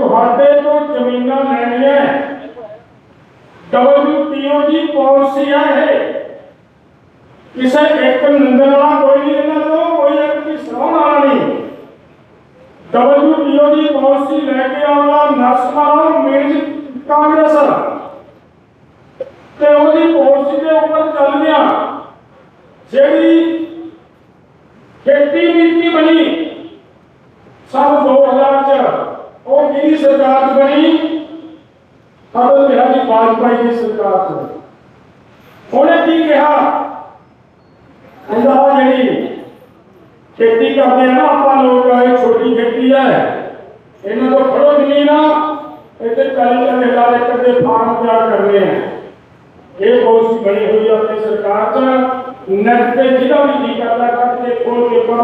ਤੁਹਾਡੇ ਤੋਂ ਜ਼ਮੀਨਾਂ ਲੈਣੀਆਂ WTO ਦੀ ਪਾਲਿਸੀ ਆ ਇਹ। ਕਿਸੇ ਇੱਕ ਨੰਦਨ ਵਾਲਾ ਕੋਈ ਨਹੀਂ ਇਹਨਾਂ ਤੋਂ, ਕੋਈ ਇੱਕ ਦੀ ਸਰਾਉਣ ਵਾਲਾ ਨਹੀਂ। WTO ਦੀ ਪਾਲਿਸੀ ਲੈ ਕੇ ਆਉਣਾ ਨੈਸ਼ਨਲ ਮੀਨਸ ਕਾਂਗਰਸ। ਤੇ ਉਹਦੀ ਪਾਲਿਸੀ ਦੇ ਉੱਪਰ ਚੱਲਦਿਆਂ ਜਿਹੜੀ ਖੇਤੀ ਨੀਤੀ ਬਣੀ ਸਨ 2000 ਚ ਉਹ ਕਿਹਦੀ ਸਰਕਾਰ ਚ ਬਣੀ ਅਟਲ ਬਿਹਾਰੀ ਵਾਜਪਾਈ ਦੀ ਸਰਕਾਰ ਚ ਉਹਨੇ ਕੀ ਕਿਹਾ ਕਹਿੰਦਾ ਆਹ ਜਿਹੜੀ ਖੇਤੀ ਕਰਦੇ ਆ ਨਾ ਆਪਾਂ ਲੋਕ ਇਹ ਛੋਟੀ ਖੇਤੀ ਹੈ ਇਹਨਾਂ ਤੋਂ ਫੜੋ ਜ਼ਮੀਨ ਆ ਇੱਥੇ ਕਾਲੀ ਦੇ ਲਾਲੇ ਕਰਦੇ ਫਾਰਮ ਤਿਆਰ ਕਰਨੇ ਆ ਇਹ ਪਾਲਿਸੀ ਬਣੀ ਹੋਈ ਆ ਆਪਣੀ ਸਰਕਾਰ ਚ ਨੈਟ ਤੇ ਜਿਹਦਾ ਵੀ ਜੀ ਕਰਦਾ ਕੱਢ ਕੇ ਖੋਲ ਕੇ ਪੜ੍ਹ